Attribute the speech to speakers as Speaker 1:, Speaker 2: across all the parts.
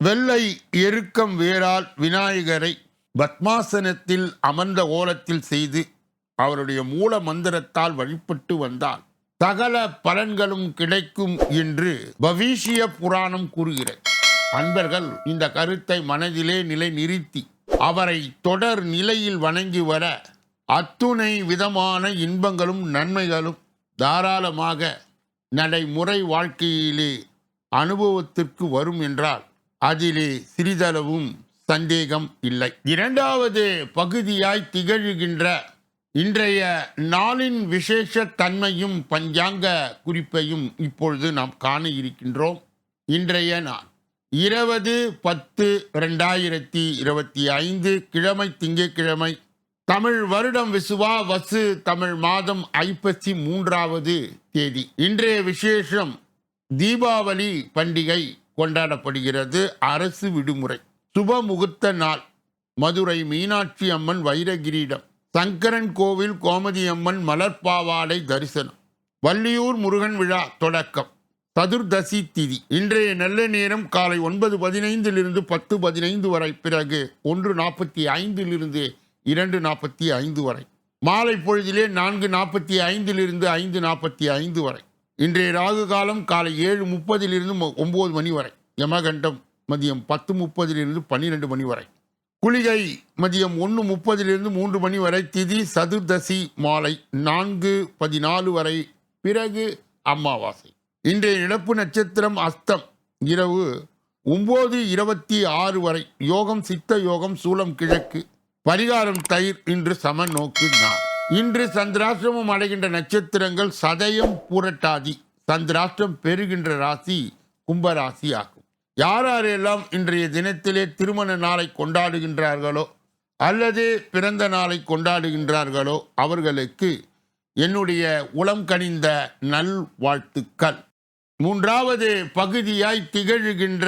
Speaker 1: வெள்ளை எருக்கம் வேரால் விநாயகரை பத்மாசனத்தில் அமர்ந்த ஓலத்தில் செய்து அவருடைய மூல மந்திரத்தால் வழிபட்டு வந்தால் சகல பலன்களும் கிடைக்கும் என்று பவிஷ்ய புராணம் கூறுகிறது. அன்பர்கள் இந்த கருத்தை மனதிலே நிலை நிறுத்தி அவரை தொடர் நிலையில் வணங்கி வர அத்துணை விதமான இன்பங்களும் நன்மைகளும் தாராளமாக நடைமுறை வாழ்க்கையிலே அனுபவத்திற்கு வரும் என்றால் அதிலே சிறிதளவும் சந்தேகம் இல்லை. இரண்டாவது பகுதியாய் திகழ்கின்ற இன்றைய நாளின் விசேஷ தன்மையும் பஞ்சாங்க குறிப்பையும் இப்பொழுது நாம் காண இருக்கின்றோம் இன்றைய நாள் இருபது பத்து ரெண்டாயிரத்தி இருபத்தி ஐந்து கிழமை திங்கட்கிழமை தமிழ் வருடம் விசுவா வசு தமிழ் மாதம் ஐப்பசி மூன்றாவது தேதி. இன்றைய விசேஷம் தீபாவளி பண்டிகை. கொண்டாடப்படுகிறது. அரசு விடுமுறை. சுப முகூர்த்த நாள். மதுரை மீனாட்சி அம்மன் வைரகிரீடம். சங்கரன் கோவில் கோமதி அம்மன் மலர்பாவாடை தரிசனம். வள்ளியூர் முருகன் விழா தொடக்கம். சதுர்தசி திதி. இன்றைய நல்ல நேரம் காலை ஒன்பது பதினைந்திலிருந்து பத்து பதினைந்து வரை. பிறகு ஒன்று நாற்பத்தி ஐந்திலிருந்து இரண்டு நாற்பத்தி ஐந்து வரை. மாலை பொழுதிலே நான்கு நாற்பத்தி ஐந்திலிருந்து ஐந்து நாற்பத்தி ஐந்து வரை. இன்றைய ராகு காலம் காலை ஏழு முப்பதிலிருந்து ஒம்பது மணி வரை. யமகண்டம் மதியம் பத்து முப்பதிலிருந்து பன்னிரெண்டு மணி வரை. குளிகை மதியம் ஒன்று முப்பதிலிருந்து மூன்று மணி வரை. திதி சதுர்தசி மாலை நான்கு பதினாலு வரை. பிறகு அமாவாசை. இன்றைய இழப்பு நட்சத்திரம் அஸ்தம். இரவு ஒம்பது இருபத்தி ஆறு வரை. யோகம் சித்த யோகம் சூலம் கிழக்கு. பரிகாரம் தயிர் இன்று சம நோக்கு நான் இன்று சந்திராஷ்டிரமும் அடைகின்ற நட்சத்திரங்கள் சதயம் பூரட்டாதி. சந்திராஷ்டிரம் பெறுகின்ற ராசி கும்பராசி ஆகும் யார் யாரெல்லாம் இன்றைய தினத்திலே திருமண நாளை கொண்டாடுகின்றார்களோ அல்லது பிறந்த நாளை கொண்டாடுகின்றார்களோ அவர்களுக்கு என்னுடைய உளம் கனிந்த நல் வாழ்த்துக்கள் மூன்றாவது பகுதியாய் திகழ்கின்ற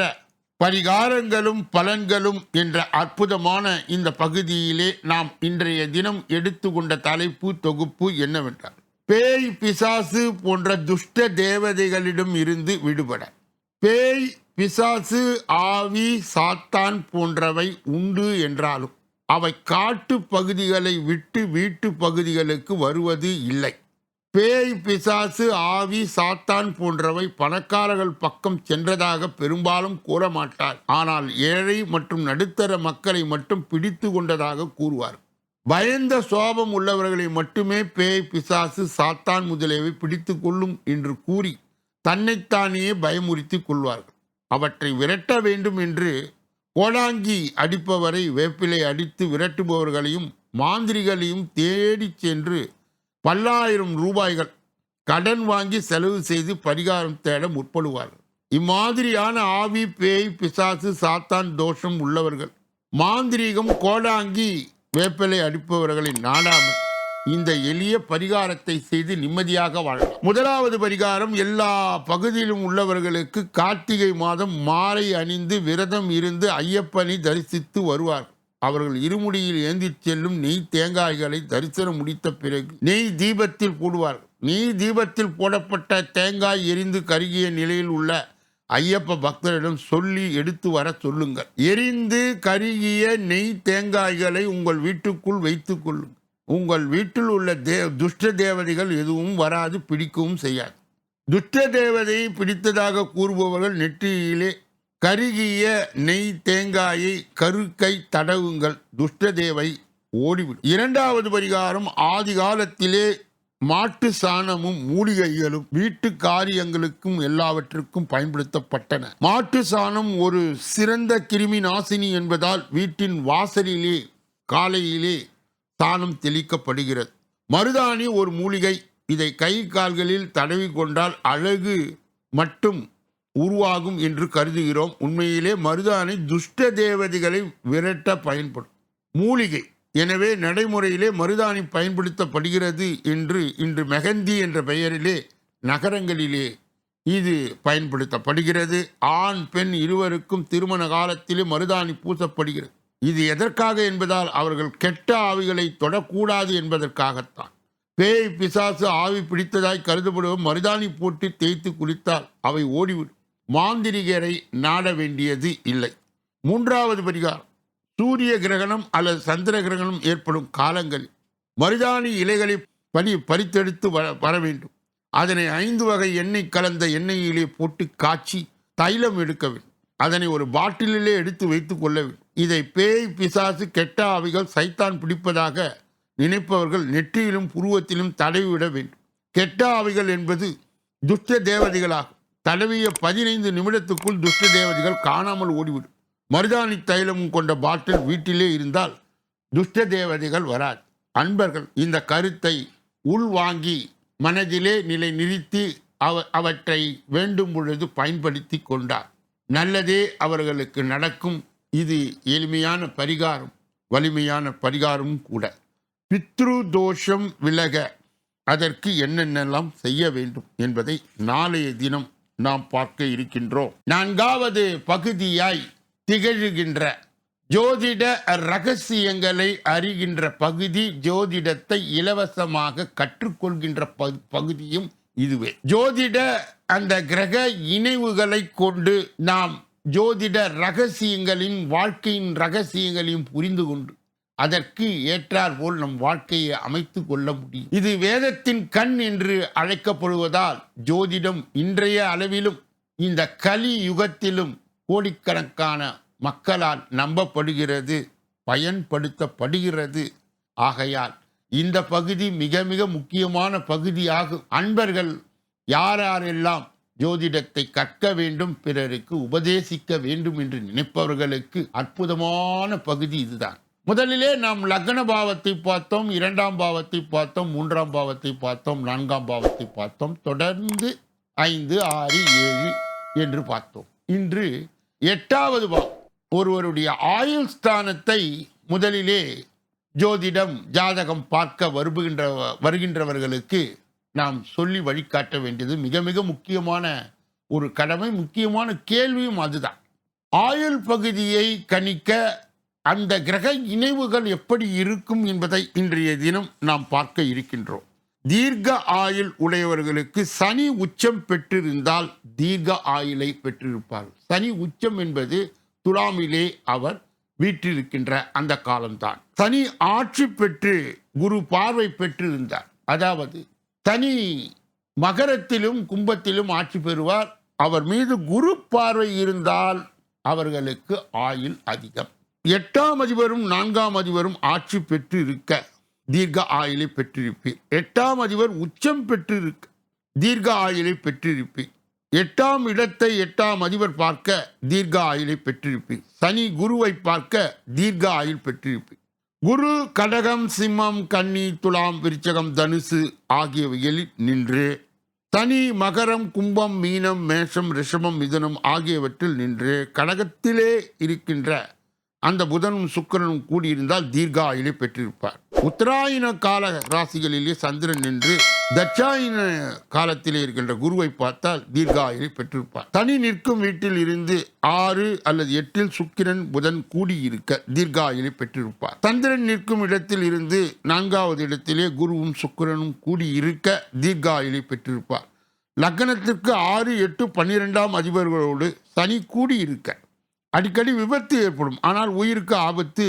Speaker 1: பரிகாரங்களும் பலன்களும் என்ற அற்புதமான இந்த பகுதியிலே நாம் இன்றைய தினம் எடுத்துக்கொண்ட தலைப்பு தொகுப்பு என்னவென்றால் பேய் பிசாசு போன்ற துஷ்ட தேவதைகளிடம் இருந்து விடுபட. பேய் பிசாசு ஆவி சாத்தான் போன்றவை உண்டு என்றாலும் அவை காட்டு பகுதிகளை விட்டு வீட்டு பகுதிகளுக்கு வருவது இல்லை. பேய் பிசாசு ஆவி சாத்தான் போன்றவை பணக்காரர்கள் பக்கம் சென்றதாக பெரும்பாலும் கூற மாட்டார் ஆனால் ஏழை மற்றும் நடுத்தர மக்களை மட்டும் பிடித்து கொண்டதாக கூறுவார். பயந்த சோபம் உள்ளவர்களை மட்டுமே பேய் பிசாசு சாத்தான் முதலியவை பிடித்து கொள்ளும் என்று கூறி தன்னைத்தானே பயமுறுத்தி கொள்வார்கள். அவற்றை விரட்ட வேண்டும் என்று கோடாங்கி அடிப்பவரை வேப்பிலை அடித்து விரட்டுபவர்களையும் மாந்திரிகளையும் தேடிச் சென்று பல்லாயிரம் ரூபாய்கள் கடன் வாங்கி செலவு செய்து பரிகாரம் தேட முற்படுவார்கள். இம்மாதிரியான ஆவி பேய் பிசாசு சாத்தான் தோஷம் உள்ளவர்கள் மாந்திரீகம் கோடாங்கி வேப்பிலை அடிப்பவர்களை நாடாமல் இந்த எளிய பரிகாரத்தை செய்து நிம்மதியாக வாழலாம். முதலாவது பரிகாரம் எல்லா பகுதியிலும் உள்ளவர்களுக்கு கார்த்திகை மாதம் மாலை அணிந்து விரதம் இருந்து ஐயப்பனை தரிசித்து வருவார்கள். அவர்கள் இருமுடியில் ஏந்தி செல்லும் நெய் தேங்காய்களை தரிசனம் முடித்த பிறகு நெய் தீபத்தில் போடுவார்கள். நெய் தீபத்தில் போடப்பட்ட தேங்காய் எரிந்து கருகிய நிலையில் உள்ள ஐயப்ப பக்தரிடம் சொல்லி எடுத்து வர சொல்லுங்கள். எரிந்து கருகிய நெய் தேங்காய்களை உங்கள் வீட்டுக்குள் வைத்துக் கொள்ளுங்கள். உங்கள் வீட்டில் உள்ள தே துஷ்ட தேவதைகள் எதுவும் வராது பிடிக்கவும் செய்யாது. துஷ்ட தேவதையை பிடித்ததாக கூறுபவர்கள் நெற்றியிலே கருகிய நெய் தேங்காயை கருக்கை தடவுங்கள். துஷ்டதேவை ஓடிவிடும். இரண்டாவது பரிகாரம் ஆதி காலத்திலே மாட்டு சாணமும் மூலிகைகளும் வீட்டு காரியங்களுக்கும் எல்லாவற்றுக்கும் பயன்படுத்தப்பட்டன. மாட்டு சாணம் ஒரு சிறந்த கிருமி நாசினி என்பதால் வீட்டின் வாசலிலே காலையிலே சாணம் தெளிக்கப்படுகிறது. மருதாணி ஒரு மூலிகை. இதை கை கால்களில் தடவி கொண்டால் அழகு மட்டும் உருவாகும் என்று கருதுகிறோம். உண்மையிலே மருதாணி துஷ்ட தேவதைகளை விரட்ட பயன்படும். மூலிகை. எனவே நடைமுறையிலே மருதாணி பயன்படுத்தப்படுகிறது என்று இன்று மெஹந்தி என்ற பெயரிலே நகரங்களிலே இது பயன்படுத்தப்படுகிறது. ஆண் பெண் இருவருக்கும் திருமண காலத்திலே மருதாணி பூசப்படுகிறது. இது எதற்காக என்பதால் அவர்கள் கெட்ட ஆவிகளை தொடக்கூடாது என்பதற்காகத்தான். பேய் பிசாசு ஆவி பிடித்ததாய் கருதப்படுவோம் மருதாணி போட்டு தேய்த்து குளித்தால் அவை ஓடிவிடும். மாந்திரிகரை நாட வேண்டியது இல்லை. மூன்றாவது பரிகாரம். சூரிய கிரகணம் அல்லது சந்திர கிரகணம் ஏற்படும் காலங்களில் மருதாணி இலைகளை பறி பறித்தெடுத்து வர வர வேண்டும். அதனை ஐந்து வகை எண்ணெய் கலந்த எண்ணெயிலே போட்டு காய்ச்சி தைலம் எடுக்க வேண்டும். அதனை ஒரு பாட்டிலிலே எடுத்து வைத்து கொள்ள வேண்டும். இதை பேய் பிசாசு கெட்ட ஆவிகள் சைத்தான் பிடிப்பதாக நினைப்பவர்கள் நெற்றியிலும் புருவத்திலும் தடவிவிட வேண்டும். கெட்ட ஆவிகள் என்பது துஷ்ட தேவதைகளாகும். தடவிய பதினைந்து நிமிடத்துக்குள் துஷ்ட தேவதைகள் காணாமல் ஓடிவிடும் மருதாணி தைலம் கொண்ட பாட்டில் வீட்டிலே இருந்தால் துஷ்ட தேவதைகள் வராது. அன்பர்கள் இந்த கருத்தை உள்வாங்கி மனதிலே நிலை நிறுத்தி அவ அவற்றை வேண்டும் பொழுது பயன்படுத்தி கொண்டார். நல்லதே அவர்களுக்கு நடக்கும். இது எளிமையான பரிகாரம் வலிமையான பரிகாரமும் கூட. பித்ரு தோஷம் விலக அதற்கு என்னென்னலாம் செய்ய வேண்டும் என்பதை நாளைய தினம் நாம் பார்க்க இருக்கின்றோம். நான்காவது பகுதியாய் திகழ்கின்ற ஜோதிட ரகசியங்களை அறிகின்ற பகுதி ஜோதிடத்தை இலவசமாக கற்றுக்கொள்கின்ற பகு- பகுதியும் இதுவே. ஜோதிட அந்த கிரக இணைவுகளை கொண்டு நாம் ஜோதிட ரகசியங்களின் வாழ்க்கையின் ரகசியங்களையும் புரிந்து கொண்டு அதற்கு ஏற்றார் போல் நம் வாழ்க்கையை அமைத்து கொள்ள முடியும். இது வேதத்தின் கண் என்று அழைக்கப்படுவதால் ஜோதிடம் இன்றைய அளவிலும் இந்த கலி யுகத்திலும் கோடிக்கணக்கான மக்களால் நம்பப்படுகிறது பயன்படுத்தப்படுகிறது. ஆகையால் இந்த பகுதி மிக மிக முக்கியமான பகுதியாகும். அன்பர்கள் யார் யாரெல்லாம் ஜோதிடத்தை கற்க வேண்டும் பிறருக்கு உபதேசிக்க வேண்டும் என்று நினைப்பவர்களுக்கு அற்புதமான பகுதி இதுதான். முதலிலே நாம் லக்ன பாவத்தை பார்த்தோம் இரண்டாம் பாவத்தை பார்த்தோம் மூன்றாம் பாவத்தை பார்த்தோம் நான்காம் பாவத்தை பார்த்தோம் தொடர்ந்து ஐந்து ஆறு ஏழு என்று பார்த்தோம். இன்று எட்டாவது பாவம் ஒருவருடைய ஆயுள் ஸ்தானத்தை முதலிலே ஜோதிடம் ஜாதகம் பார்க்க வருகின்ற வருகின்றவர்களுக்கு நாம் சொல்லி வழிகாட்ட வேண்டியது மிக மிக முக்கியமான ஒரு கடமை முக்கியமான கேள்வியும் அதுதான். ஆயுள் பகுதியை கணிக்க அந்த கிரக இணைவுகள் எப்படி இருக்கும் என்பதை இன்றைய தினம் நாம் பார்க்க இருக்கின்றோம். தீர்க்க ஆயுள் உடையவர்களுக்கு சனி உச்சம் பெற்றிருந்தால் தீர்க்க ஆயுளை பெற்றிருப்பார். சனி உச்சம் என்பது துலாமிலே அவர் வீற்றிருக்கின்ற அந்த காலம்தான். சனி ஆட்சி பெற்று குரு பார்வை பெற்றிருந்தார். அதாவது சனி மகரத்திலும் கும்பத்திலும் ஆட்சி பெறுவார். அவர் மீது குரு பார்வை இருந்தால் அவர்களுக்கு ஆயுள் அதிகம். எட்டாம் அதிபரும் நான்காம் அதிபரும் ஆட்சி பெற்று இருக்க தீர்க்க ஆயுளை பெற்றிருப்பீர். எட்டாம் அதிபர் உச்சம் பெற்றிருக்க தீர்க்க ஆயுளை பெற்றிருப்பீர். எட்டாம் இடத்தை எட்டாம் அதிபர் பார்க்க தீர்க்க ஆயுளை பெற்றிருப்பீர். சனி குருவை பார்க்க தீர்க்க ஆயுள் பெற்றிருப்பீர். குரு கடகம் சிம்மம் கன்னி துலாம் விருச்சகம் தனுசு ஆகியவைகளில் நின்று தனி மகரம் கும்பம் மீனம் மேஷம் ரிஷபம் மிதனம் ஆகியவற்றில் நின்று கடகத்திலே இருக்கின்ற அந்த புதனும் சுக்கிரனும் கூடியிருந்தால் தீர்க்க பெற்றிருப்பார். உத்தராயண கால ராசிகளிலே சந்திரன் என்று தட்சாயன காலத்திலே இருக்கின்ற குருவை பார்த்தால் தீர்க்க பெற்றிருப்பார். தனி நிற்கும் வீட்டில் இருந்து ஆறு அல்லது எட்டில் சுக்கிரன் புதன் கூடியிருக்க தீர்க்க பெற்றிருப்பார். சந்திரன் நிற்கும் இடத்தில் இருந்து நான்காவது இடத்திலே குருவும் சுக்கிரனும் கூடியிருக்க தீர்க்க பெற்றிருப்பார். லக்னத்திற்கு ஆறு எட்டு பன்னிரெண்டாம் அதிபர்களோடு சனி கூடியிருக்க அடிக்கடி விபத்து ஏற்படும். ஆனால் உயிருக்கு ஆபத்து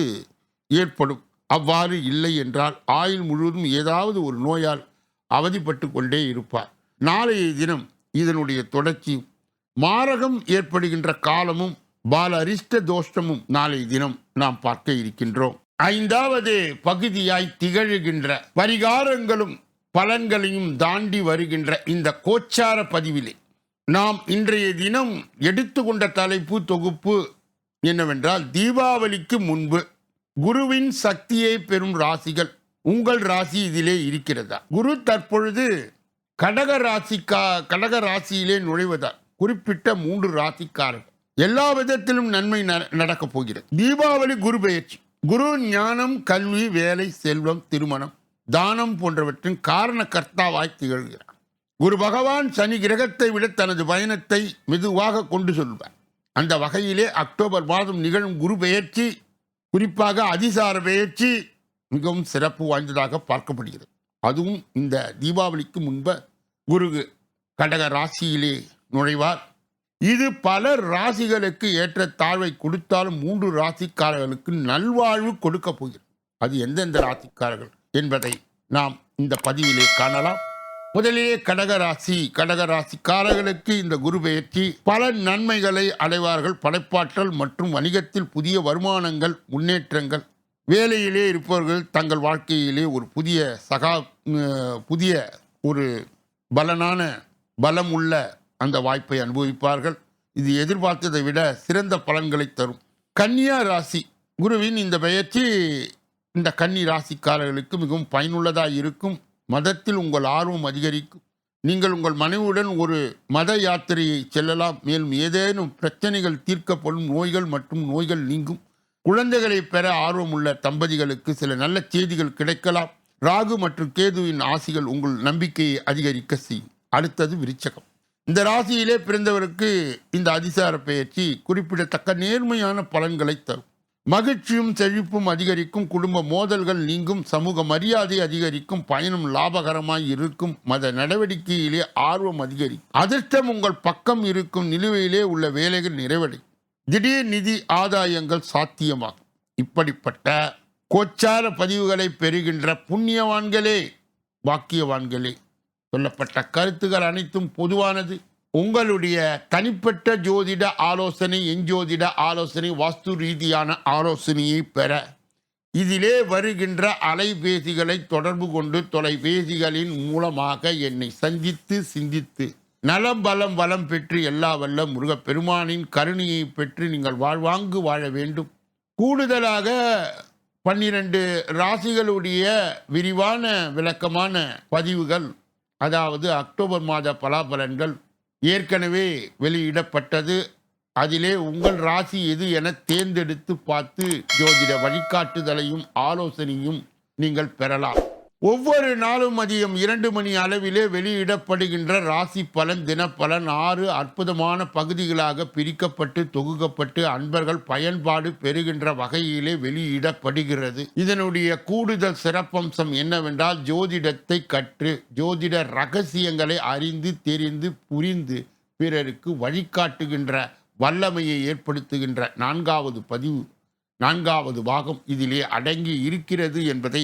Speaker 1: ஏற்படும். அவ்வாறு இல்லை என்றால் ஆயுள் முழுவதும் ஏதாவது ஒரு நோயால் அவதிப்பட்டு கொண்டே இருப்பார். நாளைய தினம் இதனுடைய தொடர்ச்சி. மாரகம் ஏற்படுகின்ற காலமும் பால அரிஷ்ட தோஷமும் நாளைய தினம் நாம் பார்க்க இருக்கின்றோம். ஐந்தாவது பகுதியாய் திகழ்கின்ற பரிகாரங்களும் பலன்களையும் தாண்டி வருகின்ற இந்த கோச்சார பதிவிலே நாம் இன்றைய தினம் எடுத்துக்கொண்ட தலைப்பு தொகுப்பு என்னவென்றால் தீபாவளிக்கு முன்பு குருவின் சக்தியை பெறும் ராசிகள் உங்கள் ராசி இதிலே இருக்கிறதா? குரு தற்பொழுது கடக ராசிக்கா கடக ராசியிலே நுழைவதால் குறிப்பிட்ட மூன்று ராசிக்காரர்கள். எல்லா விதத்திலும் நன்மை ந- நடக்கப் போகிறது. தீபாவளி குரு பெயர்ச்சி. குரு ஞானம் கல்வி வேலை செல்வம் திருமணம் தானம் போன்றவற்றின் காரண கர்த்தாவாய் திகழ்கிறார் ஒரு பகவான் சனி கிரகத்தை விட தனது பயணத்தை மெதுவாக கொண்டு செல்வார். அந்த வகையிலே அக்டோபர் மாதம் நிகழும் குரு பெயர்ச்சி குறிப்பாக அதிசார பெயர்ச்சி மிகவும் சிறப்பு வாய்ந்ததாக பார்க்கப்படுகிறது. அதுவும் இந்த தீபாவளிக்கு முன்பு குரு கடக ராசியிலே நுழைவார். இது பல ராசிகளுக்கு ஏற்ற தாழ்வை கொடுத்தாலும் மூன்று ராசிக்காரர்களுக்கு நல்வாழ்வு கொடுக்க போகிறது. அது எந்தெந்த ராசிக்காரர்கள் என்பதை நாம் இந்த பதிவிலே காணலாம். முதலிலே கடக ராசி ராசிக்காரர்களுக்கு இந்த குரு பெயர்ச்சி. பல நன்மைகளை அடைவார்கள். படைப்பாற்றல் மற்றும் வணிகத்தில் புதிய வருமானங்கள் முன்னேற்றங்கள். வேலையிலே இருப்பவர்கள் தங்கள் வாழ்க்கையிலே ஒரு புதிய சகா புதிய ஒரு பலனான பலம் உள்ள அந்த வாய்ப்பை அனுபவிப்பார்கள். இது எதிர்பார்த்ததை விட சிறந்த பலன்களை தரும். கன்னியா ராசி. குருவின் இந்த பெயர்ச்சி இந்த கன்னி ராசிக்காரர்களுக்கு மிகவும் பயனுள்ளதாக இருக்கும். மதத்தில் உங்கள் ஆர்வம் அதிகரிக்கும். நீங்கள் உங்கள் மனைவியுடன் ஒரு மத யாத்திரையை செல்லலாம். மேலும் ஏதேனும் பிரச்சனைகள் தீர்க்கப்படும் நோய்கள் மற்றும் நோய்கள் நீங்கும். குழந்தைகளை பெற ஆர்வமுள்ள தம்பதிகளுக்கு சில நல்ல செய்திகள் கிடைக்கலாம். ராகு மற்றும் கேதுவின் ஆசிகள் உங்கள் நம்பிக்கையை அதிகரிக்க செய்யும். அடுத்தது விருச்சகம். இந்த ராசியிலே பிறந்தவருக்கு இந்த அதிசார பயிற்சி குறிப்பிடத்தக்க நேர்மையான பலன்களை தரும். மகிழ்ச்சியும் செழிப்பும் அதிகரிக்கும் குடும்ப மோதல்கள் நீங்கும் சமூக மரியாதை அதிகரிக்கும் பயணம் லாபகரமாய் இருக்கும். மத நடவடிக்கையிலே ஆர்வம் அதிகரிக்கும். அதிர்ஷ்டம் உங்கள் பக்கம் இருக்கும். நிலுவையிலே உள்ள வேலைகள் நிறைவடையும் திடீர் நிதி ஆதாயங்கள் சாத்தியமாகும். இப்படிப்பட்ட கோச்சார பதிவுகளை பெறுகின்ற புண்ணியவான்களே பாக்கியவான்களே. சொல்லப்பட்ட கருத்துகள் அனைத்தும் பொதுவானது. உங்களுடைய தனிப்பட்ட ஜோதிட ஆலோசனை எஞ்சோதிட ஆலோசனை வாஸ்து ரீதியான ஆலோசனையை பெற இதிலே வருகின்ற அலைபேசிகளை தொடர்பு கொண்டு தொலைபேசிகளின் மூலமாக என்னை சந்தித்து சிந்தித்து நலம் பலம் வளம் பெற்று எல்லா வல்ல முருகப்பெருமானின் கருணையை பெற்று நீங்கள் வாழ்வாங்கு வாழ வேண்டும். கூடுதலாக பன்னிரண்டு ராசிகளுடைய விரிவான விளக்கமான பதிவுகள் அதாவது அக்டோபர் மாத பலாபலன்கள் ஏற்கனவே வெளியிடப்பட்டது. அதிலே உங்கள் ராசி எது என தேர்ந்தெடுத்து பார்த்து ஜோதிட வழிகாட்டுதலையும் ஆலோசனையும் நீங்கள் பெறலாம். ஒவ்வொரு நாளும் மதியம் இரண்டு மணி அளவிலே வெளியிடப்படுகின்ற ராசி பலன் தினப்பலன் ஆறு அற்புதமான பகுதிகளாக பிரிக்கப்பட்டு தொகுக்கப்பட்டு அன்பர்கள் பயன்பாடு பெறுகின்ற வகையிலே வெளியிடப்படுகிறது. இதனுடைய கூடுதல் சிறப்பம்சம் என்னவென்றால் ஜோதிடத்தை கற்று ஜோதிட ரகசியங்களை அறிந்து தெரிந்து புரிந்து பிறருக்கு வழிகாட்டுகின்ற வல்லமையை ஏற்படுத்துகின்ற நான்காவது பதிவு நான்காவது பாகம் இதிலே அடங்கி இருக்கிறது என்பதை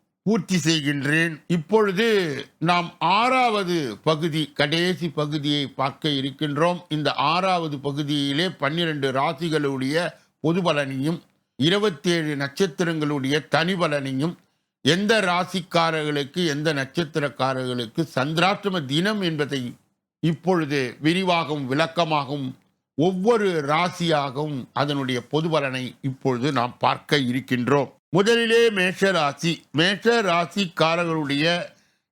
Speaker 1: பூர்த்தி செய்கின்றேன். இப்பொழுது நாம் ஆறாவது பகுதி கடைசி பகுதியை பார்க்க இருக்கின்றோம். இந்த ஆறாவது பகுதியிலே பன்னிரண்டு ராசிகளுடைய பொது பலனையும் இருபத்தேழு நட்சத்திரங்களுடைய தனி பலனையும் எந்த ராசிக்காரர்களுக்கு எந்த நட்சத்திரக்காரர்களுக்கு சந்திராஷ்டம தினம் என்பதை இப்பொழுது விரிவாகவும் விளக்கமாகவும் ஒவ்வொரு ராசியாகவும் அதனுடைய பொது பலனை இப்பொழுது நாம் பார்க்க இருக்கின்றோம். முதலிலே மேஷ ராசி மேஷ ராசிக்காரர்களுடைய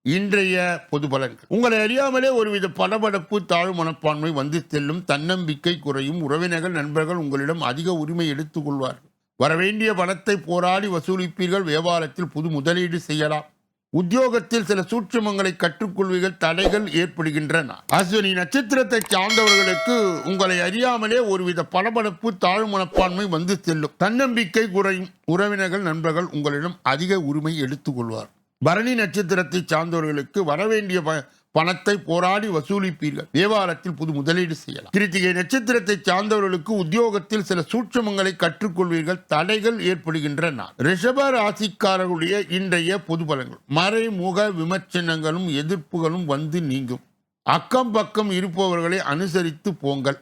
Speaker 1: இன்றைய பொது பலன்கள் உங்களை அறியாமலே ஒருவித படபடப்பு தாழ்வு மனப்பான்மை வந்து செல்லும் தன்னம்பிக்கை குறையும் உறவினர்கள் நண்பர்கள் உங்களிடம் அதிக உரிமை எடுத்துக்கொள்வார்கள் வரவேண்டிய பணத்தை போராடி வசூலிப்பீர்கள் வியாபாரத்தில் புது முதலீடு செய்யலாம். உத்தியோகத்தில் சில சூட்சுமங்களை கற்றுக்கொள்வீர்கள் தடைகள் ஏற்படுகின்றன. அஸ்வினி நட்சத்திரத்தை சார்ந்தவர்களுக்கு உங்களை அறியாமலே ஒருவித பளபளப்பு தாழ் மனப்பான்மை வந்து செல்லும். தன்னம்பிக்கை குறையும் உறவினர்கள் நண்பர்கள் உங்களிடம் அதிக உரிமை எடுத்துக்கொள்வார். பரணி நட்சத்திரத்தை சார்ந்தவர்களுக்கு வரவேண்டிய பணத்தை போராடி வசூலிப்பீர்கள். வியாபாரத்தில் புது முதலீடு செய்யலாம். கிருத்திகை நட்சத்திரத்தை சார்ந்தவர்களுக்கு உத்தியோகத்தில் சில சூட்சமங்களை கற்றுக்கொள்வீர்கள். தடைகள் ஏற்படுகின்றன. ரிஷப ராசிக்காரர்களுடைய இன்றைய பொது பலங்கள் மறைமுக விமர்சனங்களும் எதிர்ப்புகளும் வந்து நீங்கும். அக்கம் பக்கம் இருப்பவர்களை அனுசரித்து போங்கள்.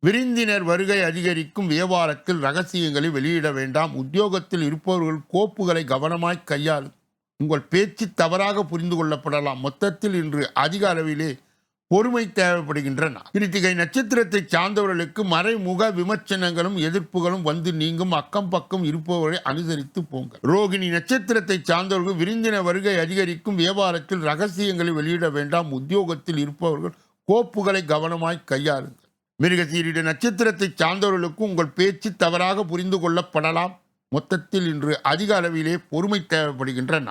Speaker 1: விருந்தினர் வருகை அதிகரிக்கும் வியாபாரத்தில் ரகசியங்களை வெளியிட வேண்டாம். உத்தியோகத்தில் இருப்பவர்கள் கோப்புகளை கவனமாய் கையாளும் உங்கள் பேச்சு தவறாக புரிந்து கொள்ளப்படலாம். மொத்தத்தில் இன்று அதிக அளவிலே பொறுமை தேவைப்படுகின்றன. கிருத்திகை நட்சத்திரத்தை சார்ந்தவர்களுக்கு மறைமுக விமர்சனங்களும் எதிர்ப்புகளும் வந்து நீங்கும். அக்கம் பக்கம் இருப்பவர்களை அனுசரித்து போங்கள். ரோகிணி நட்சத்திரத்தை சார்ந்தவர்கள் விருந்தின வருகை அதிகரிக்கும். வியாபாரத்தில் ரகசியங்களை வெளியிட வேண்டாம். உத்தியோகத்தில் இருப்பவர்கள் கோப்புகளை கவனமாய் கையாளுங்கள். மிருகசீரிட நட்சத்திரத்தை சார்ந்தவர்களுக்கு உங்கள் பேச்சு தவறாக புரிந்து கொள்ளப்படலாம். மொத்தத்தில் இன்று அதிக அளவிலே பொறுமை தேவைப்படுகின்றன.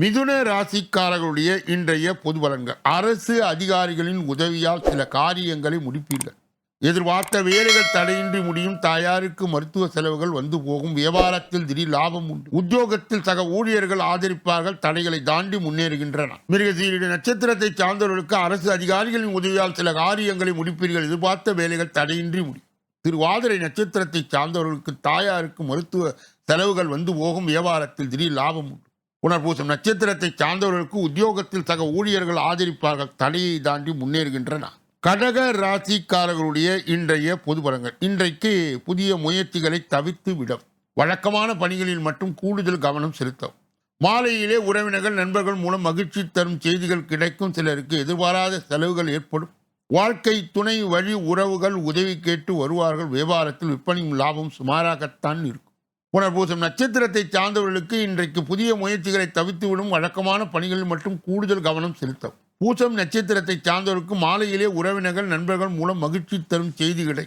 Speaker 1: மிதுன ராசிக்காரர்களுடைய இன்றைய பொது பலன்கள் அரசு அதிகாரிகளின் உதவியால் சில காரியங்களை முடிப்பீர்கள். எதிர்பார்த்த வேலைகள் தடையின்றி முடியும். தாயாருக்கு மருத்துவ செலவுகள் வந்து போகும். வியாபாரத்தில் திடீர் லாபம் உண்டு. உத்தியோகத்தில் சக ஊழியர்கள் ஆதரிப்பார்கள். தடைகளை தாண்டி முன்னேறுகின்றன மிருகசீரிட நட்சத்திரத்தை சார்ந்தவர்களுக்கு அரசு அதிகாரிகளின் உதவியால் சில காரியங்களை முடிப்பீர்கள். எதிர்பார்த்த வேலைகள் தடையின்றி முடியும். திருவாதிரை நட்சத்திரத்தை சார்ந்தவர்களுக்கு தாயாருக்கு மருத்துவ செலவுகள் வந்து போகும். வியாபாரத்தில் திடீர் லாபம் உண்டு. உணர்பூசம் நட்சத்திரத்தை சார்ந்தவர்களுக்கு உத்தியோகத்தில் சக ஊழியர்கள் ஆதரிப்பார்கள். தடையை தாண்டி முன்னேறுகின்றன. கடக ராசிக்காரர்களுடைய இன்றைய பொது பலன்கள். இன்றைக்கு புதிய முயற்சிகளை தவிர்த்து விடும் வழக்கமான பணிகளில் மட்டும் கூடுதல் கவனம் செலுத்தவும். மாலையிலே உறவினர்கள் நண்பர்கள் மூலம் மகிழ்ச்சி தரும் செய்திகள் கிடைக்கும். சிலருக்கு எதிர்பாராத செலவுகள் ஏற்படும். வாழ்க்கை துணை வழி உறவுகள் உதவி கேட்டு வருவார்கள். வியாபாரத்தில் விற்பனையும் லாபம் சுமாராகத்தான் இருக்கும். புனர்பூசம் நட்சத்திரத்தை சார்ந்தவர்களுக்கு இன்றைக்கு புதிய முயற்சிகளை தவித்துவிடும் வழக்கமான பணிகளில் மட்டும் கூடுதல் கவனம் செலுத்தவும். பூசம் நட்சத்திரத்தை சார்ந்தவருக்கு மாலையிலே உறவினர்கள் நண்பர்கள் மூலம் மகிழ்ச்சி தரும் செய்திகளை.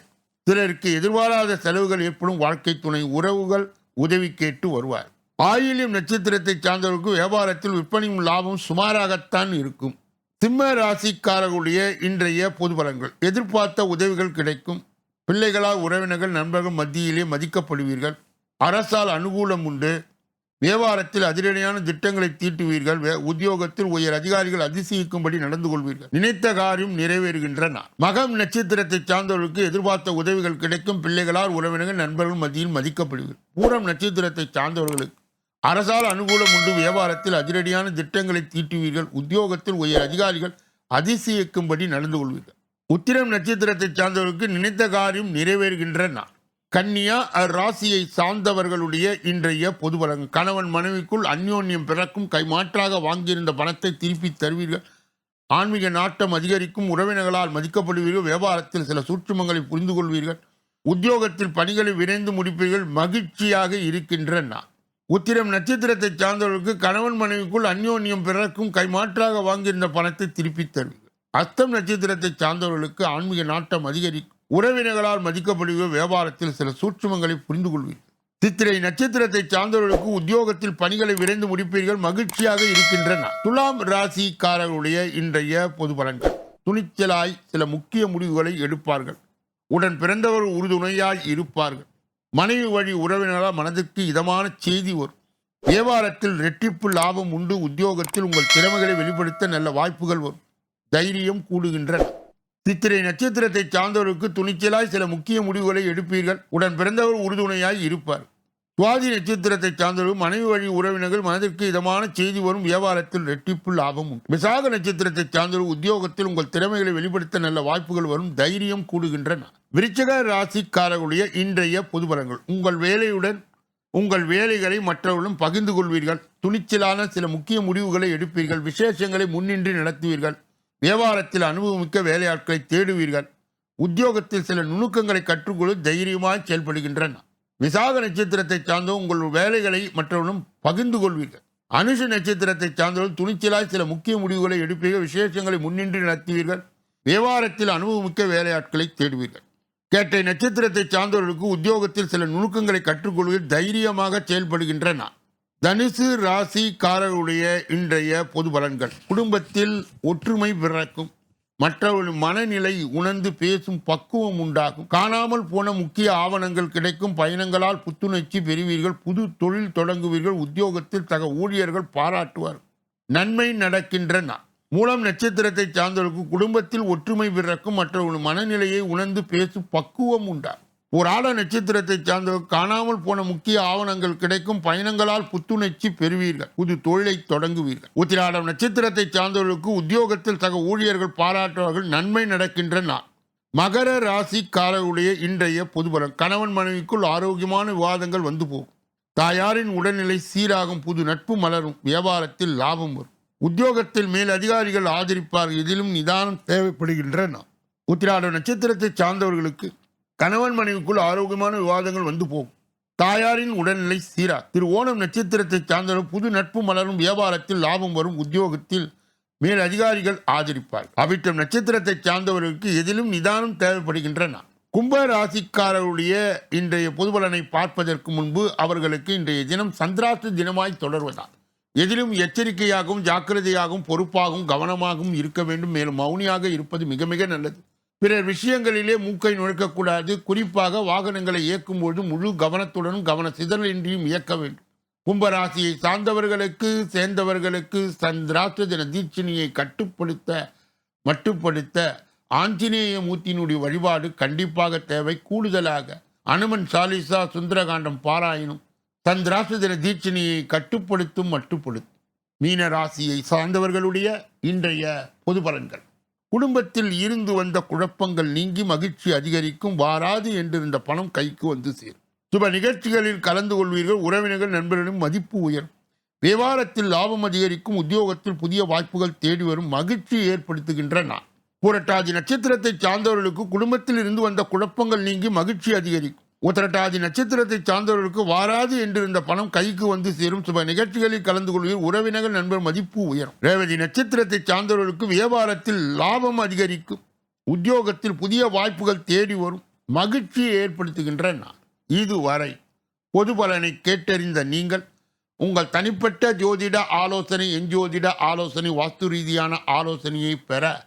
Speaker 1: சிலருக்கு எதிர்பாராத செலவுகள் ஏற்படும் வாழ்க்கை துணை உறவுகள் உதவி கேட்டு வருவார். ஆயில்யம் நட்சத்திரத்தை சார்ந்தவருக்கு வியாபாரத்தில் விற்பனையும் லாபம் சுமாராகத்தான் இருக்கும். சிம்ம ராசிக்காரர்களுடைய இன்றைய பொது பலன்கள். எதிர்பார்த்த உதவிகள் கிடைக்கும். பிள்ளைகளால் உறவினர்கள் நண்பர்கள் மத்தியிலே மதிக்கப்படுவீர்கள். அரசால் அனுகூலம் உண்டு. வியாபாரத்தில் அதிரடியான திட்டங்களை தீட்டுவீர்கள். உத்தியோகத்தில் உயர் அதிகாரிகள் அதிசயிக்கும்படி நடந்து கொள்வீர்கள். நினைத்த காரியம் நிறைவேறுகின்றன. மகம் நட்சத்திரத்தை சார்ந்தவர்களுக்கு எதிர்பார்த்த உதவிகள் கிடைக்கும். பிள்ளைகளால் உறவினர்கள் நண்பர்கள் மத்தியில் மதிக்கப்படுவீர்கள். பூரம் நட்சத்திரத்தை சார்ந்தவர்களுக்கு அரசால் அனுகூலம் உண்டு. வியாபாரத்தில் அதிரடியான திட்டங்களை தீட்டுவீர்கள். உத்தியோகத்தில் உயர் அதிகாரிகள் அதிசயிக்கும்படி நடந்து கொள்வீர்கள். உத்திரம் நட்சத்திரத்தை சார்ந்தவர்களுக்கு நினைத்த காரியம் நிறைவேறுகின்றன. கன்னியா ராசியை சார்ந்தவர்களுடைய இன்றைய பொது பலன் கணவன் மனைவிக்குள் அந்யோன்யம் பிறக்கும் கைமாற்றாக வாங்கியிருந்த பணத்தை திருப்பி தருவீர்கள். ஆன்மீக நாட்டம் அதிகரிக்கும் உறவினர்களால் மதிக்கப்படுவீர்கள் வியாபாரத்தில் சில சூட்சுமங்களை புரிந்து கொள்வீர்கள் உத்தியோகத்தில் பணிகளை விரைந்து முடிப்பீர்கள் மகிழ்ச்சியாக இருக்கின்றன உத்திரம் நட்சத்திரத்தை சார்ந்தவர்களுக்கு கணவன் மனைவிக்குள் அந்யோன்யம் பிறக்கும் கைமாற்றாக வாங்கியிருந்த பணத்தை திருப்பி தருவீர்கள். அஸ்தம் நட்சத்திரத்தை சார்ந்தவர்களுக்கு ஆன்மீக நாட்டம் அதிகரிக்கும் உறவினர்களால் மதிக்கப்படுவீர்கள் வியாபாரத்தில் சில சூட்சுமங்களை புரிந்து கொள்வீர்கள் சித்திரை நட்சத்திரத்தை சார்ந்தவர்களுக்கு உத்தியோகத்தில் பணிகளை விரைந்து முடிப்பீர்கள் மகிழ்ச்சியாக இருக்கின்றன. துலாம் ராசிக்காரர்களுடைய இன்றைய பொது பலன்கள். துணிச்சலாய் சில முக்கிய முடிவுகளை எடுப்பார்கள். உடன் பிறந்தவர் உறுதுணையாய் இருப்பார்கள். மனைவி வழி உறவினரால் மனதிற்கு இதமான செய்தி வரும். வியாபாரத்தில் ரெட்டிப்பு லாபம் உண்டு உத்தியோகத்தில் உங்கள் திறமைகளை வெளிப்படுத்த நல்ல வாய்ப்புகள் வரும். தைரியம் கூடுகின்றன. சித்திரை நட்சத்திரத்தை சார்ந்தவருக்கு துணிச்சலாய் சில முக்கிய முடிவுகளை எடுப்பீர்கள். உடன் பிறந்தவர் உறுதுணையாய் இருப்பார். சுவாதி நட்சத்திரத்தை சார்ந்தவர்கள் மனைவி வழி உறவினர்கள் மனதிற்கு இதமான செய்தி வரும் வியாபாரத்தில் ரெட்டிப்பு லாபம் உண்டு. விசாக நட்சத்திரத்தை சார்ந்தவர்கள் உத்தியோகத்தில் உங்கள் திறமைகளை வெளிப்படுத்த நல்ல வாய்ப்புகள் வரும் தைரியம் கூடுகின்றன. விருச்சக ராசிக்காரர்களுடைய இன்றைய பொதுபலங்கள் உங்கள் வேலையுடன் உங்கள் வேலைகளை மற்றவர்களும் பகிர்ந்து கொள்வீர்கள். துணிச்சலான சில முக்கிய முடிவுகளை எடுப்பீர்கள். விசேஷங்களை முன்னின்று நடத்துவீர்கள். வியாபாரத்தில் அனுபவமிக்க வேலையாட்களை தேடுவீர்கள். உத்தியோகத்தில் சில நுணுக்கங்களை கற்றுக்கொள்ள தைரியமாக செயல்படுகின்றன. விசாக நட்சத்திரத்தை சார்ந்த உங்கள் வேலைகளை மற்றவர்களும் பகிர்ந்து கொள்வீர்கள். அனுஷ நட்சத்திரத்தை சார்ந்தவர்கள் துணிச்சலாய் சில முக்கிய முடிவுகளை எடுப்பீர்கள். விசேஷங்களை முன்னின்று நடத்துவீர்கள். வியாபாரத்தில் அனுபவமிக்க வேலையாட்களை தேடுவீர்கள். கேட்டை நட்சத்திரத்தை சார்ந்தவர்களுக்கு உத்தியோகத்தில் சில நுணுக்கங்களை கற்றுக்கொள்வதில் தைரியமாக செயல்படுகின்றன. தனுசு ராசிக்காரருடைய இன்றைய பொது பலன்கள். குடும்பத்தில் ஒற்றுமை பிறக்கும். மற்றவர்கள் மனநிலை உணர்ந்து பேசும் பக்குவம் உண்டாகும். காணாமல் போன முக்கிய ஆவணங்கள் கிடைக்கும். பயணங்களால் புத்துணர்ச்சி பெறுவீர்கள். புது தொழில் தொடங்குவீர்கள். உத்தியோகத்தில் சக ஊழியர்கள் பாராட்டுவார். நன்மை நடக்கின்ற மூலம் நட்சத்திரத்தை சார்ந்தவர்களுக்கு குடும்பத்தில் ஒற்றுமை பிறக்கும். மற்றவர்கள் மனநிலையை உணர்ந்து பேசும் பக்குவம் உண்டாகும். ஒரு ஆட நட்சத்திரத்தை சார்ந்தவர்கள் காணாமல் போன முக்கிய ஆவணங்கள் கிடைக்கும் பயணங்களால் புத்துணர்ச்சி பெறுவீர்கள். புது தொழிலை தொடங்குவீர்கள். உத்திராடம் நட்சத்திரத்தை சார்ந்தவர்களுக்கு உத்தியோகத்தில் சக ஊழியர்கள் பாராட்டுவார்கள் நன்மை நடக்கின்ற நாள் மகர ராசிக்காரருடைய இன்றைய பொதுபலம் கணவன் மனைவிக்குள் ஆரோக்கியமான விவாதங்கள் வந்து போகும். தாயாரின் உடல்நிலை சீராகும் புது நட்பு மலரும் வியாபாரத்தில் லாபம் வரும். உத்தியோகத்தில் மேல் அதிகாரிகள் ஆதரிப்பார் இதிலும் நிதானம் தேவைப்படுகின்ற நாள் உத்திராட நட்சத்திரத்தை சார்ந்தவர்களுக்கு கணவன் மனைவிக்குள் ஆரோக்கியமான விவாதங்கள் வந்து போகும். தாயாரின் உடல்நிலை சீரா. திரு ஓணம் நட்சத்திரத்தை சார்ந்தவர்கள் புது நட்பு மலரும் வியாபாரத்தில் லாபம் வரும். உத்தியோகத்தில் மேல் அதிகாரிகள் ஆதரிப்பார். அவிட்டம் நட்சத்திரத்தை சார்ந்தவர்களுக்கு எதிலும் நிதானம் தேவைப்படுகின்றன. கும்ப ராசிக்காரருடைய இன்றைய பொதுபலனை பார்ப்பதற்கு முன்பு அவர்களுக்கு இன்றைய தினம் சந்திராஷ்ட தினமாய் தொடர்வதால். எதிலும் எச்சரிக்கையாகவும் ஜாக்கிரதையாகவும் பொறுப்பாகவும் கவனமாகவும் இருக்க வேண்டும். மேலும் மௌனியாக இருப்பது மிக மிக நல்லது. பிறர் விஷயங்களிலே மூக்கை நுழைக்கக்கூடாது. குறிப்பாக வாகனங்களை இயக்கும்போது முழு கவனத்துடனும் கவன சிதறலின்றியும் இயக்க வேண்டும். கும்பராசியை சார்ந்தவர்களுக்கு சேர்ந்தவர்களுக்கு சந்திராஷ்ட தின தீட்சணியை கட்டுப்படுத்த மட்டுப்படுத்த ஆஞ்சநேய மூர்த்தியினுடைய வழிபாடு கண்டிப்பாக தேவை. கூடுதலாக அனுமன் சாலிசா சுந்தரகாண்டம் பாராயணும். சந்திராஷ்ட தின தீட்சணியை கட்டுப்படுத்தும் மட்டுப்படுத்தும். மீன ராசியை சார்ந்தவர்களுடைய இன்றைய பொது பலன்கள். குடும்பத்தில் இருந்து வந்த குழப்பங்கள் நீங்கி மகிழ்ச்சி அதிகரிக்கும். வாராது என்றிருந்த பணம் கைக்கு வந்து சேரும். சுப நிகழ்ச்சிகளில் கலந்து கொள்வீர்கள். உறவினர்கள் நண்பர்களின் மதிப்பு உயரும். வியாபாரத்தில் லாபம் அதிகரிக்கும். உத்தியோகத்தில் புதிய வாய்ப்புகள் தேடி வரும். மகிழ்ச்சி ஏற்படுத்துகின்ற நான் புரட்டாதி நட்சத்திரத்தை சார்ந்தவர்களுக்கு குடும்பத்தில் இருந்து வந்த குழப்பங்கள் நீங்கி மகிழ்ச்சி அதிகரிக்கும். உத்திரட்டாதி நட்சத்திரத்தை சார்ந்தவர்களுக்கு வாராது என்றிருந்த பணம் கைக்கு வந்து சேரும். சுப நிகழ்ச்சிகளில் கலந்து கொள்வதில் உறவினர்கள் நண்பர் மதிப்பு உயரும். ரேவதி நட்சத்திரத்தை சார்ந்தவர்களுக்கு வியாபாரத்தில் லாபம் அதிகரிக்கும். உத்தியோகத்தில் புதிய வாய்ப்புகள் தேடி வரும். மகிழ்ச்சியை ஏற்படுத்துகின்ற நான் இதுவரை பொது பலனை கேட்டறிந்த நீங்கள் உங்கள் தனிப்பட்ட ஜோதிட ஆலோசனை எஞ்சோதிட ஆலோசனை வாஸ்து ரீதியான ஆலோசனையை பெற